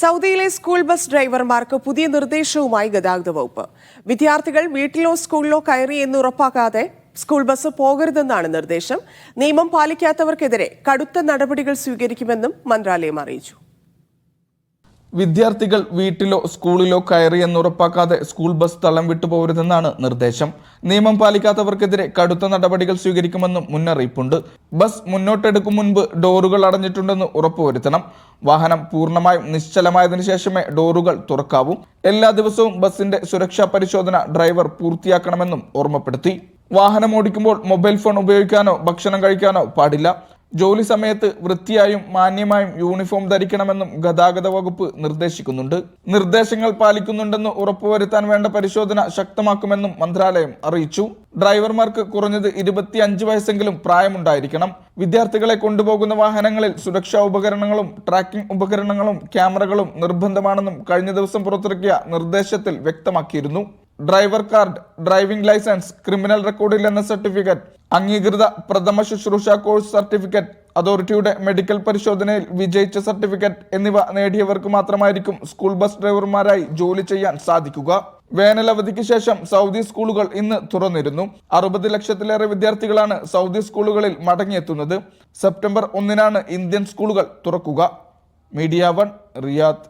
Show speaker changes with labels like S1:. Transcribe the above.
S1: സൗദിയിലെ school bus ഡ്രൈവർമാർക്ക് പുതിയ നിർദ്ദേശവുമായി ഗതാഗത വകുപ്പ്. വിദ്യാർത്ഥികൾ വീട്ടിലോ സ്കൂളിലോ കയറി എന്ന് ഉറപ്പാക്കാതെ സ്കൂൾ ബസ് പോകരുതെന്നാണ് നിർദ്ദേശം. നിയമം പാലിക്കാത്തവർക്കെതിരെ കടുത്ത നടപടികൾ സ്വീകരിക്കുമെന്നും മന്ത്രാലയം അറിയിച്ചു.
S2: വിദ്യാർത്ഥികൾ വീട്ടിലോ സ്കൂളിലോ കയറി എന്നുറപ്പാക്കാതെ സ്കൂൾ ബസ് തളം വിട്ടുപോകരുതെന്നാണ് നിർദ്ദേശം. നിയമം പാലിക്കാത്തവർക്കെതിരെ കടുത്ത നടപടികൾ സ്വീകരിക്കുമെന്നും മുന്നറിയിപ്പുണ്ട്. ബസ് മുന്നോട്ടെടുക്കും മുൻപ് ഡോറുകൾ അടഞ്ഞിട്ടുണ്ടെന്ന് ഉറപ്പുവരുത്തണം. വാഹനം പൂർണമായും നിശ്ചലമായതിനു ശേഷമേ ഡോറുകൾ തുറക്കാവൂ. എല്ലാ ദിവസവും ബസിന്റെ സുരക്ഷാ പരിശോധന ഡ്രൈവർ പൂർത്തിയാക്കണമെന്നും ഓർമ്മപ്പെടുത്തി. വാഹനം ഓടിക്കുമ്പോൾ മൊബൈൽ ഫോൺ ഉപയോഗിക്കാനോ ഭക്ഷണം കഴിക്കാനോ പാടില്ല. ജോലി സമയത്ത് വൃത്തിയായും മാന്യമായും യൂണിഫോം ധരിക്കണമെന്നും ഗതാഗത വകുപ്പ് നിർദ്ദേശിക്കുന്നുണ്ട്. നിർദ്ദേശങ്ങൾ പാലിക്കുന്നുണ്ടെന്ന് ഉറപ്പുവരുത്താൻ വേണ്ട പരിശോധന ശക്തമാക്കുമെന്നും മന്ത്രാലയം അറിയിച്ചു. ഡ്രൈവർമാർക്ക് കുറഞ്ഞത് ഇരുപത്തിയഞ്ച് വയസ്സെങ്കിലും പ്രായമുണ്ടായിരിക്കണം. വിദ്യാർത്ഥികളെ കൊണ്ടുപോകുന്ന വാഹനങ്ങളിൽ സുരക്ഷാ ഉപകരണങ്ങളും ട്രാക്കിംഗ് ഉപകരണങ്ങളും ക്യാമറകളും നിർബന്ധമാണെന്നും കഴിഞ്ഞ ദിവസം പുറത്തിറക്കിയ നിർദ്ദേശത്തിൽ വ്യക്തമാക്കിയിരുന്നു. Driver card driving licence criminal റെക്കോർഡിൽ എന്ന സർട്ടിഫിക്കറ്റ് അംഗീകൃത പ്രഥമ ശുശ്രൂഷ കോഴ്സ് സർട്ടിഫിക്കറ്റ് അതോറിറ്റിയുടെ മെഡിക്കൽ പരിശോധനയിൽ വിജയിച്ച സർട്ടിഫിക്കറ്റ് എന്നിവ നേടിയവർക്ക് മാത്രമായിരിക്കും സ്കൂൾ ബസ് ഡ്രൈവർമാരായി ജോലി ചെയ്യാൻ സാധിക്കുക. വേനലവധിക്ക് ശേഷം സൗദി സ്കൂളുകൾ ഇന്ന് തുറന്നിരുന്നു. അറുപത് ലക്ഷത്തിലേറെ വിദ്യാർത്ഥികളാണ് സൗദി സ്കൂളുകളിൽ മടങ്ങിയെത്തുന്നത്. സെപ്റ്റംബർ ഒന്നിനാണ് ഇന്ത്യൻ സ്കൂളുകൾ തുറക്കുക. Media one Riyadh.